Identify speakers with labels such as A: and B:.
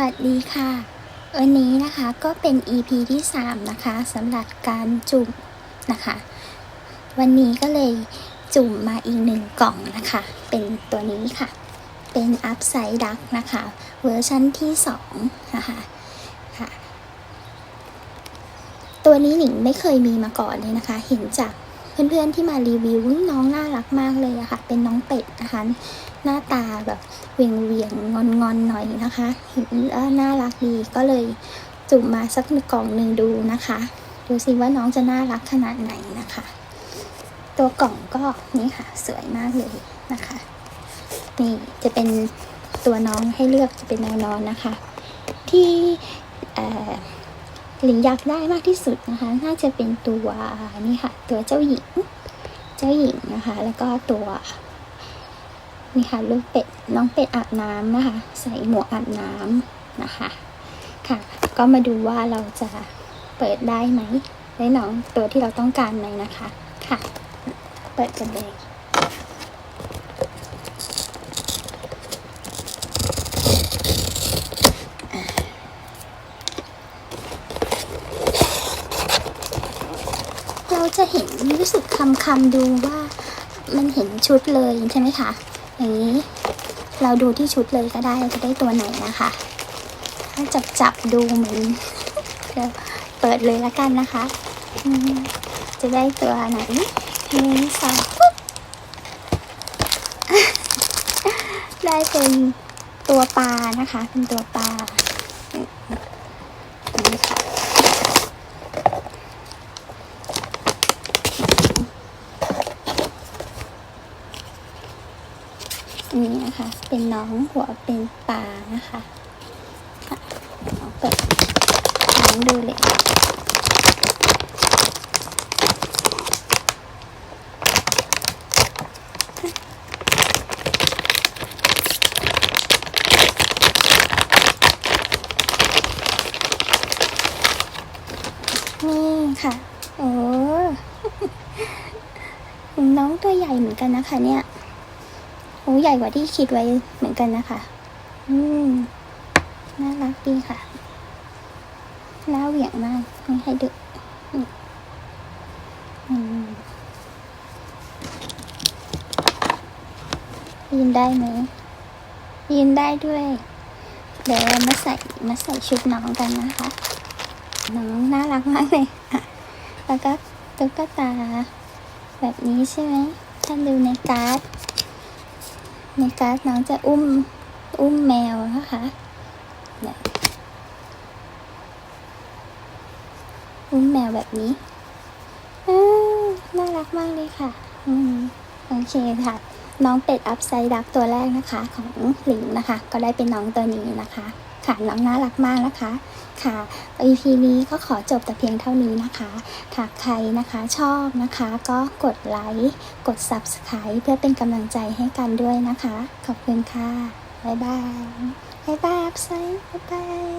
A: วัสดีค่ะ วันนี้นะคะก็เป็น EP ที่ 3 นะคะสำหรับการจุ่มนะคะ วันนี้ก็เลยจุ่มมาอีกหนึ่งกล่องนะคะ เป็นตัวนี้ค่ะ เป็น Upside Duck นะคะ เวอร์ชันที่ 2 นะคะค่ะ ตัวนี้หนิงไม่เคยมีมาก่อนเลยนะคะ เห็นจาก เพื่อนๆที่มารีวิวน้องน่ารักมากเลยอะค่ะ เป็นน้องเป็ดนะคะ หน้าตาแบบเวียงเวียงงอนงอนหน่อยนะคะเห็นเออน่ารักดีก็เลยจุ่มมาสักกล่องหนึ่งดูนะคะ ดูสิว่าน้องจะน่ารักขนาดไหนนะคะ ตัวกล่องก็นี่ค่ะสวยมากเลยนะคะ นี่จะเป็นตัวน้องให้เลือกจะเป็นแนวนอนนะคะ ที่เอ่อ หลิงอยากได้มากที่สุดนะคะ น่าจะเป็นตัวนี่ค่ะ ตัวเจ้าหญิง เจ้าหญิงนะคะ แล้วก็ตัวนี่ค่ะลูกเป็ดน้องเป็ดอาบน้ำนะคะ ใส่หมวกอาบน้ำนะคะ ค่ะ ก็มาดูว่าเราจะเปิดได้ไหมได้น้องตัวที่เราต้องการไหมนะคะ ค่ะ เปิดกันเลย จะเห็นรู้สึกคำคำดูว่ามันเห็นชุดเลยใช่ไหมคะ อย่างนี้เราดูที่ชุดเลยก็ได้จะได้ตัวไหนนะคะ ถ้าจับจับดูเหมือนเดี๋ยวเปิดเลยละกันนะคะ จะได้ตัวไหนหนึ่งสองปุ๊บได้เป็นตัวปลานะคะ เป็นตัวปลาอืมนี่ค่ะ นะคะ เป็นน้องหัวเป็นปลานะคะค่ะเอาเปิดน้องดูเลยนี่ค่ะ โอ้น้องตัวใหญ่เหมือนกันนะคะเนี่ย โอ้ใหญ่กว่าที่คิดไว้เหมือนกันนะคะ อืม น่ารักดีค่ะ น่าเหวี่ยงมากให้ให้ดูอืมอืมยืนได้ไหมยืนได้ด้วย เดี๋ยวมาใส่มาใส่ชุดน้องกันนะคะ น้องน่ารักมากเลยแล้วก็ตุ๊กตาแบบนี้ใช่ไหมถ้าดูในการ์ด นการน้องจะอุ้มอุ้มแมวนะคะอุ้มแมวแบบนี้อ้าวน่ารักมากเลยค่ะ อืมโอเคค่ะ น้องเป็ดอัพไซด์ดักตัวแรกนะคะ ของหลิงนะคะ ก็ได้เป็นน้องตัวนี้นะคะ ค่ะน้องน่ารักมากนะคะ ค่ะ EP นี้ก็ขอจบแต่เพียงเท่านี้นะคะหากใครนะคะชอบนะคะ ก็กดไลค์กด Subscribe เพื่อเป็นกำลังใจให้กันด้วยนะคะ ขอบคุณค่ะ บ๊ายบายบ๊ายบายอัพไซด์บ๊ายบาย